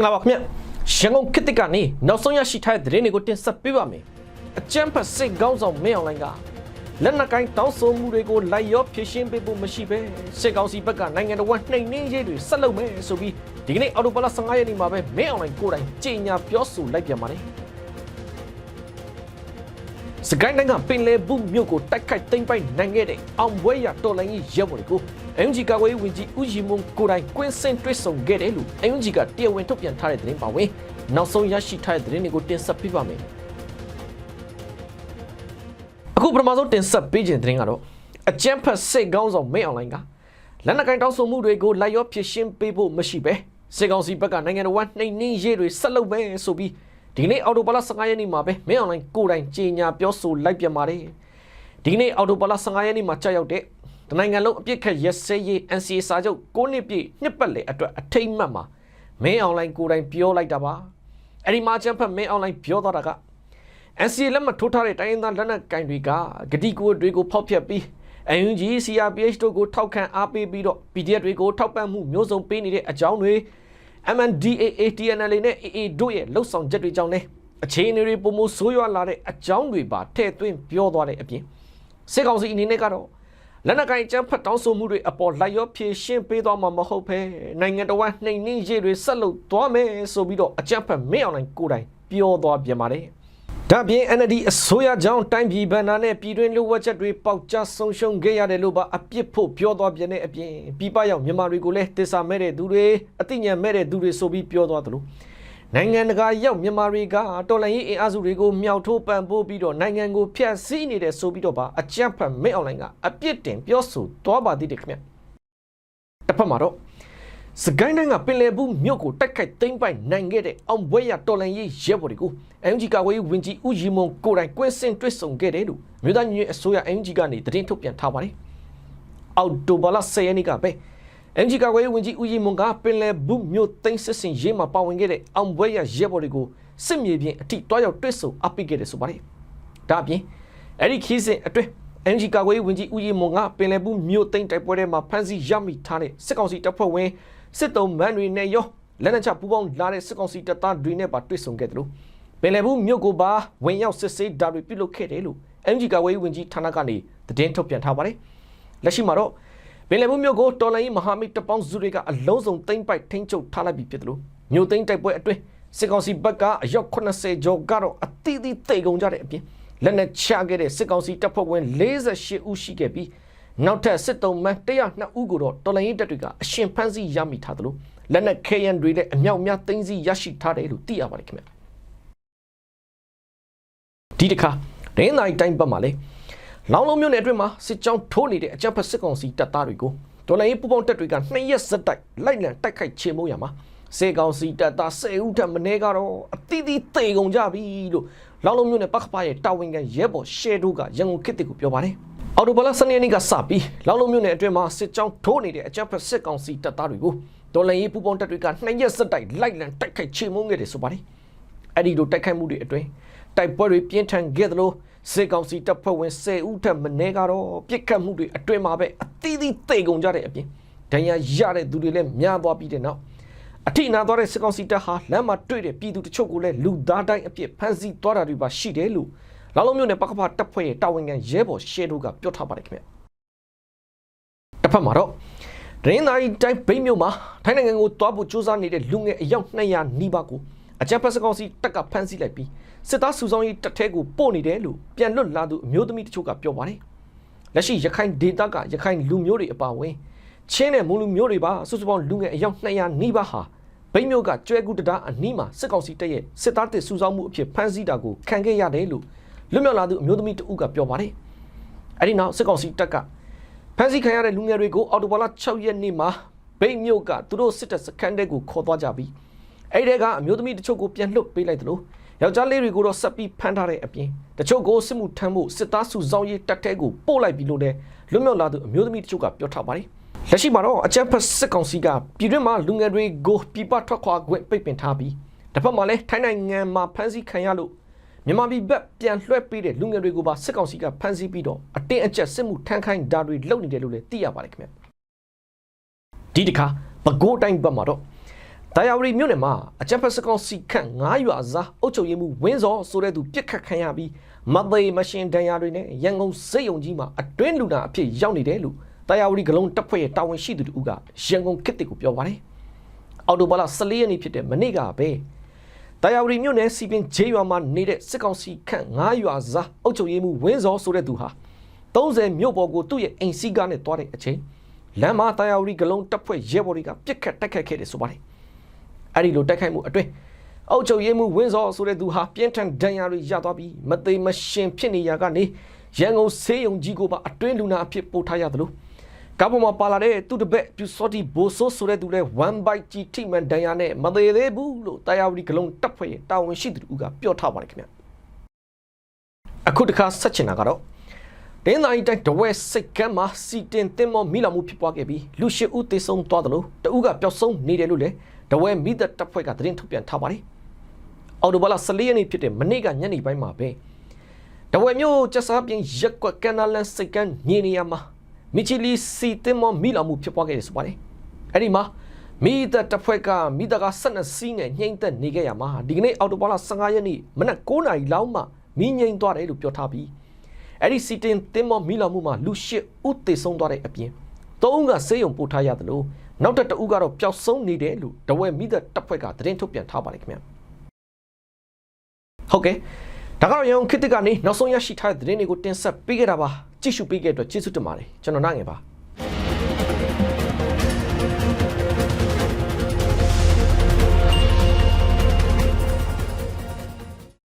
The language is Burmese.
င်္ဂလာပါခင်ဗျရန်ကုန်ခေတ်သစ်ကနေနောက်ဆုံးရရှိထားတဲ့သတင်းတွေကိုတင်ဆက်ပေးပါမယ်အကြမ်းဖက်စစ်ကောင်းဆောင်မင်းအောင်လိုင်းကလက်နက်ကိုင်းတောင်းဆိုမှုတွေကိုလိုက်ရောဖြည့်ရှင်းပေးဖို့မရှိပဲစစ်ကောင်စီဘက်ကနိုင်ငံတော်ဝန်နှိမ်နှင်းရေးတွေဆက်လုပ်မယ်ဆိုပြီးဒီကနေ့အော်တိုဘလာ15ရက်နေ့မှာပဲမင်းအောင်လိုင်းကိုယ်တိုင်ကြေညာပြောဆိုလိုက်ပြန်ပါတယ်စကိုင်းတိုင်းကပင်လယ်ဘူးမြို့ကိုတိုက်ခိုက်သိမ်းပိုက်နိုင်ခဲ့တဲ့အောင်ပွဲရတော်လိုင်းကြီးရဲဘော်တွေကို MG ကာကွယ်ရေးဝန်ကြီးဦးရီမွန်ကိုယ်တိုင်ကွင်းစင်တွစ်ဆုံခဲ့တယ်လို့ MG ကတရားဝင်ထုတ်ပြန်ထားတဲ့သတင်းပါဝင်နောက်ဆုံးရရှိထားတဲ့သတင်းတွေကိုတင်ဆက်ပေးပါမယ်အခုပထမဆုံးတင်ဆက်ပေးခြင်းသတင်းကတော့အကြမ်းဖက်စစ်ကောင်းဆောင်မင်းအွန်လိုင်းကလက်နက်ကိုင်တောင်းဆိုမှုတွေကိုလိုက်ရောဖြစ်ရှင်းပေးဖို့မရှိပဲစစ်ကောင်စီဘက်ကနိုင်ငံတော်ဝန်နှိမ်နှင်းရေးတွေဆက်လုပ်မယ်ဆိုပြီးဒီနေ့အော်တိုဘလာ15ရက်နေ့မှာပဲမင်းအွန်လိုင်းကိုယ်တိုင်ကြေညာပြောဆိုလိုက်ပြန်ပါတယ်ဒီနေ့အော်တိုဘလာ15ရက်နေ့မှာကြာရောက်တဲ့ တနိုင်ငံလုံးအပြစ်ခတ်ရက်စဲရေး NCA စာချုပ်6နှစ်ပြည့်နှစ်ပတ်လည်အတွက်အထိမ့်မှတ်မှာမင်းအွန်လိုင်းကိုယ်တိုင်ပြောလိုက်တာပါအဲ့ဒီမှာချမ်းဖတ်မင်းအွန်လိုင်းပြောသွားတာက NCA လက်မှတ်ထိုးထားတဲ့တိုင်းရင်းသားလက်နက်ကင်တွေကဂတိကိုတွေကိုဖောက်ဖျက်ပြီး UNG CRPH တို့ကိုထောက်ခံအားပေးပြီးတော့ PDF တွေကိုထောက်ပံ့မှုမျိုးစုံပေးနေတဲ့အကြောင်းတွေ MNDAA TNL နဲ့ AA တို့ရဲ့လှုပ်ဆောင်ချက်တွေကြောင့်လည်းအခြေအနေတွေပုံမဆိုးရွားလာတဲ့အကြောင်းတွေပါထည့်သွင်းပြောသွားတဲ့အပြင်စစ်ကောင်စီအနေနဲ့ကတော့ လက်နက်ကိုင်ကြမ်းဖက်တောင်းဆိုမှုတွေအပေါ်လိုက်ရောဖြည့်ရှင်းပေးသွားမှာမဟုတ်ဘဲနိုင်ငံတော်ဝန်နှိမ်နှင်းရေးတွေဆက်လုပ်သွားမယ်ဆိုပြီးတော့အကြမ်းဖက်မင်းအောင်လိုင်းကိုယ်တိုင်ပြောသွားပြန်ပါတယ်။ဒါပြင် NLD အစိုးရကြောင့်တိုင်းပြည်ဗန္နာနဲ့ပြည်တွင်းလူဝက်ချက်တွေပေါက်ကြားဆုံးရှုံးခဲ့ရတယ်လို့ပါအပြစ်ဖို့ပြောသွားပြန်တဲ့အပြင်ပြည်ပရောက်မြန်မာတွေကိုလည်းတစ္ဆာမဲ့တဲ့သူတွေအသိဉာဏ်မဲ့တဲ့သူတွေဆိုပြီးပြောသွားသလို နိုင်ငံတကာရောက်မြန်မာတွေကတော်လှန်ရေးအင်အားစုတွေကိုမြောက်ထိုးပံ့ပိုးပြီးတော့နိုင်ငံကိုဖျက်ဆီးနေတယ်ဆိုပြီးတော့ပါအကြမ်းဖက်မင်းအွန်လိုင်းကအပြစ်တင်ပြောဆိုသွားပါသေးတယ်ခင်ဗျတစ်ဖက်မှာတော့စကိုင်းတိုင်းကပင်လယ်ဘူးမြို့ကိုတိုက်ခိုက်သိမ်းပိုက်နိုင်ခဲ့တဲ့အောင်ပွဲရတော်လန်ရေးရဲဘော်တွေကို MG ကာကွယ်ရေးဝန်ကြီးဦးရီမွန်ကိုယ်တိုင်ကွင်းစင်တွစ်ဆုံခဲ့တယ်လို့မြို့သားညီညွတ်အစိုးရ MG ကနေသတင်းထုတ်ပြန်ထားပါတယ်။အော်တိုဘာလ10ရက်နေ့ကပဲ MG ကာကွယ်ရေးဝန်ကြီးဦးရီမွန်ကပင်လယ်ဘူးမြို့သိမ်းစစ်စင်ရေးမှာပါဝင်ခဲ့တဲ့အောင်ပွဲရရဲဘော်တွေကိုစစ်မြေပြင်အထိတွားရောက်တွစ်ဆုံအပ်ပိခဲ့တယ်ဆိုပါတယ်။ဒါအပြင်အဲ့ဒီခီးစဉ်အတွင်း MG ကာကွယ်ရေးဝန်ကြီးဦးရီမွန်ကပင်လယ်ဘူးမြို့သိမ်းတိုက်ပွဲထဲမှာဖမ်းဆီးရမိထားတဲ့စစ်ကောင်စီတပ်ဖွဲ့ဝင်စစ်တုံးမန်းတွေနဲ့ရောလက်နက်ချပူးပေါင်းလာတဲ့စစ်ကောင်စီတပ်သားတွေနဲ့ပါတွေ့ဆုံခဲ့တယ်လို့ပင်လယ်ဘူးမြို့ကိုပါဝင်ရောက်စစ်ဆေးတာတွေပြုလုပ်ခဲ့တယ်လို့ MG ကာကွယ်ရေးဝန်ကြီးဌာနကနေသတင်းထုတ်ပြန်ထားပါတယ်။လက်ရှိမှာတော့ ပင်လယ်ဘူးမြို့ကိုတော်လိုင်းမဟာမိတ်တပ်ပေါင်းစုတွေကအလုံးစုံသိမ်းပိုက်ထိန်းချုပ်ထားလိုက်ပြီဖြစ်တယ်လို့မြို့သိမ်းတိုက်ပွဲအတွင်းစစ်ကောင်စီဘက်ကအယောက်80ကျော်ကတော့အသီးသီးတိတ်ကုန်ကြတဲ့အပြင်လက်နက်ချခဲ့တဲ့စစ်ကောင်စီတပ်ဖွဲ့ဝင်48ဦးရှိခဲ့ပြီးနောက်ထပ်စစ်တုံးမန်း102ဦးကိုတော့တော်လိုင်းတပ်တွေကအရှင်ဖမ်းဆီးရမိထားတယ်လို့လက်နက်ခဲယံတွေနဲ့အမြောက်များသိမ်းဆည်းရရှိထားတယ်လို့သိရပါတယ်ခင်ဗျဒီတစ်ခါဒင်းနိုင်တိုင်းဘက်မှာလေ လောင်လုံးမြို့နယ်အတွင်းမှာစစ်ကြောင်းထိုးနေတဲ့အကြမ်းဖက်စစ်ကောင်စီတပ်သားတွေကိုတော်လိုင်းပူပေါင်းတပ်တွေကနှစ်ရက်စက်တိုက်လိုက်လံတိုက်ခိုက်ချေမှုရမှာစေကောင်စီတပ်သား10ဦးထက်မနည်းကတော့အတိအသီးသေကုန်ကြပြီလို့လောင်လုံးမြို့နယ်ပခဖာရဲ့တာဝန်ခံရဲဘော်ရှဲတို့ကရန်ကုန်ခေတ်တစ်ကိုပြောပါတယ်အော်တိုဘလာစနေနေ့ကစပြီးလောင်လုံးမြို့နယ်အတွင်းမှာစစ်ကြောင်းထိုးနေတဲ့အကြမ်းဖက်စစ်ကောင်စီတပ်သားတွေကိုတော်လိုင်းပူပေါင်းတပ်တွေကနှစ်ရက်စက်တိုက်လိုက်လံတိုက်ခိုက်ချေမှုခဲ့တယ်ဆိုပါတယ်အဲ့ဒီလိုတိုက်ခိုက်မှုတွေအတွင်း တိုက်ပွဲတွေပြင်းထန်ခဲ့သလိုစေကောင်စီတပ်ဖွဲ့ဝင်10ဦးထက်မနည်းကတော့ပြစ်ခတ်မှုတွေအတွင်းမှာပဲအသီးသီးတေကုန်ကြတဲ့အပြင်ဒဏ်ရာရတဲ့သူတွေလည်းများသွားပြီးတဲ့နောက်အထိနာသွားတဲ့စစ်ကောင်စီတပ်ဟာလမ်းမှာတွေ့တဲ့ပြည်သူတချို့ကိုလည်းလူသားတိုင်းအပြစ်ဖမ်းဆီးသွားတာတွေပါရှိတယ်လို့လောင်လုံးမြို့နယ်ပကဖတပ်ဖွဲ့ရဲ့တာဝန်ခံရဲဘော်ရှဲတို့ကပြောထားပါတယ်ခင်ဗျတစ်ဖက်မှာတော့ဒရင်းသားကြီးတိုင်းဘိန်းမြို့မှာထိုင်းနိုင်ငံကိုတွားဖို့စူးစမ်းနေတဲ့လူငယ်အယောက်200နီးပါးကို အကြမ်းဖက်စကောင်စီတပ်ကဖမ်းဆီးလိုက်ပြီးစစ်သားစုဆောင်ရေးတပ်ထဲကိုပို့နေတယ်လို့ပြန်လွတ်လာသူအမျိုးသမီးတချို့ကပြောပါတယ်။လက်ရှိရခိုင်ဒေသကရခိုင်လူမျိုးတွေအပါအဝင်ချင်းနဲ့မွန်လူမျိုးတွေပါစုစုပေါင်းလူငယ်အယောက်200နီးပါးဟာဗိမ်းမြို့ကကျွဲကူတံတားအနီးမှာစစ်ကောင်စီတပ်ရဲ့စစ်သားတစ်စုဆောင်မှုအဖြစ်ဖမ်းဆီးတာကိုခံခဲ့ရတယ်လို့လွတ်မြောက်လာသူအမျိုးသမီးတဦးကပြောပါတယ်။အဲဒီနောက်စစ်ကောင်စီတပ်ကဖမ်းဆီးခံရတဲ့လူငယ်တွေကိုအော်တိုဘာလ6ရက်နေ့မှာဗိမ်းမြို့ကသူတို့စစ်တပ်စခန်းတဲကိုခေါ်သွားကြပြီး အဲ့ဒီကအမျိုးသမီးတချို့ကိုပြန်လွတ်ပေးလိုက်တယ်လို့ယောက်ျားလေးတွေကိုတော့ဆက်ပြီးဖမ်းထားတဲ့အပြင်တချို့ကိုစစ်မှုထမ်းဖို့စစ်သားစုဆောင်ရေးတပ်ထဲကိုပို့လိုက်ပြီးလို့လည်းလွတ်မြောက်လာသူအမျိုးသမီးတချို့ကပြောထားပါတယ်လက်ရှိမှာတော့အကြမ်းဖက်စစ်ကောင်စီကပြည်တွင်းမှာလူငယ်တွေကိုပြပထွက်ခွာခွင့်ပိတ်ပင်ထားပြီးတစ်ဖက်မှာလည်းထိုင်းနိုင်ငံမှာဖမ်းဆီးခံရလို့မြန်မာပြည်ဘက်ပြန်လွှဲပေးတဲ့လူငယ်တွေကိုပါစစ်ကောင်စီကဖမ်းဆီးပြီးတော့အတင်းအကျပ်စစ်မှုထမ်းခိုင်းတာတွေလုပ်နေတယ်လို့လည်းသိရပါတယ်ခင်ဗျဒီတစ်ခါပဲခူးတိုင်းဘက်မှာတော့ တရားဝတီမြို့နယ်မှာအကြံဖက်စကောင်စီခန့်9ရွာစားအုပ်ချုပ်ရေးမှုဝင်းစောဆိုတဲ့သူပြစ်ခတ်ခံရပြီးမသေးမရှင်ဒဏ်ရာတွေနဲ့ရန်ကုန်စိတ်ယုံကြီးမှာအတွင်းလူနာအဖြစ်ရောက်နေတယ်လို့တရားဝတီဂလုံးတပ်ဖွဲ့ရဲ့တာဝန်ရှိသူတို့ကရန်ကုန်ခေတ်တစ်ကိုပြောပါတယ်။အော်တိုဘာလ14ရက်နေ့ဖြစ်တဲ့မနေ့ကပဲတရားဝတီမြို့နယ်စီပင်ဂျေးရွာမှာနေတဲ့စစ်ကောင်စီခန့်9ရွာစားအုပ်ချုပ်ရေးမှုဝင်းစောဆိုတဲ့သူဟာ30မြို့ပေါ်ကိုသူ့ရဲ့အိမ်စီးကားနဲ့တွားတဲ့အချိန်လမ်းမှာတရားဝတီဂလုံးတပ်ဖွဲ့ရဲဘော်တွေကပြစ်ခတ်တိုက်ခတ်ခဲ့တယ်ဆိုပါတယ်။ အဲ့ဒီလိုတိုက်ခိုက်မှုအတွင်းအုပ်ချုပ်ရေးမှုဝင်းစောဆိုတဲ့သူဟာပြင်းထန်ဒဏ်ရာတွေရသွားပြီးမသေးမရှင်ဖြစ်နေရကနေရန်ကုန်ဆေးရုံကြီးကိုပါအတွင်းလူနာအဖြစ်ပို့ထားရသလိုကားပေါ်မှာပါလာတဲ့သူတစ်ပက်ပြူစောတီဘိုဆိုးဆိုတဲ့သူလည်း one bite ကြီးထိမှန်ဒဏ်ရာနဲ့မသေးသေးဘူးလို့တာယာဝတီဂလုံးတပ်ဖွဲ့ရဲ့တာဝန်ရှိသူကပြောထားပါတယ်ခင်ဗျအခုတခါဆက်ချင်တာကတော့ တင်းသားကြီးတိုင်းတဝဲစိတ်ကမ်းမှာစီတင်တင်မောမိလာမှုဖြစ်ပွားခဲ့ပြီးလူရှိဦးသေဆုံးသွားတယ်လို့တဦးကပျောက်ဆုံးနေတယ်လို့လည်းတဝဲမိသက်တပ်ဖွဲ့ကသတင်းထုတ်ပြန်ထားပါတယ်။အော်တိုဘာလ14ရက်နေ့ဖြစ်တဲ့မနေ့ကညနေပိုင်းမှာပဲတဝဲမျိုးကျဆားပြင်ရက်ကွက်ကနာလန်စိတ်ကမ်းညနေရမှာမီချီလီစီတင်မောမိလာမှုဖြစ်ပွားခဲ့တယ်ဆိုပါတယ်။အဲ့ဒီမှာမိသက်တပ်ဖွဲ့ကမိသက်က12စီးနဲ့ညှိမ့်သက်နေခဲ့ရမှာဒီကနေ့အော်တိုဘာလ15ရက်နေ့မနက်9:00နာရီလောက်မှမိငိမ့်သွားတယ်လို့ပြောထားပြီး အဲ့ဒီစီတင်တင်မောမိလာမှုမှာလူရှစ်ဦးသေဆုံးသွားတဲ့အပြင်သုံးဦးကဆေးရုံပို့ထားရတယ်လို့နောက်တစ်တဦးကတော့ပျောက်ဆုံးနေတယ်လို့တဝဲမိသက်တပ်ဖွဲ့ကသတင်းထုတ်ပြန်ထားပါတယ်ခင်ဗျာဟုတ်ကဲ့ဒါကတော့ရန်ကုန်ခေတ်သစ်ကနေနောက်ဆုံးရရှိထားတဲ့သတင်းတွေကိုတင်ဆက်ပေးခဲ့တာပါကြည့်ရှုပေးခဲ့တဲ့အတွက်ကျေးဇူးတင်ပါတယ်ကျွန်တော်နိုင်ငယ်ပါ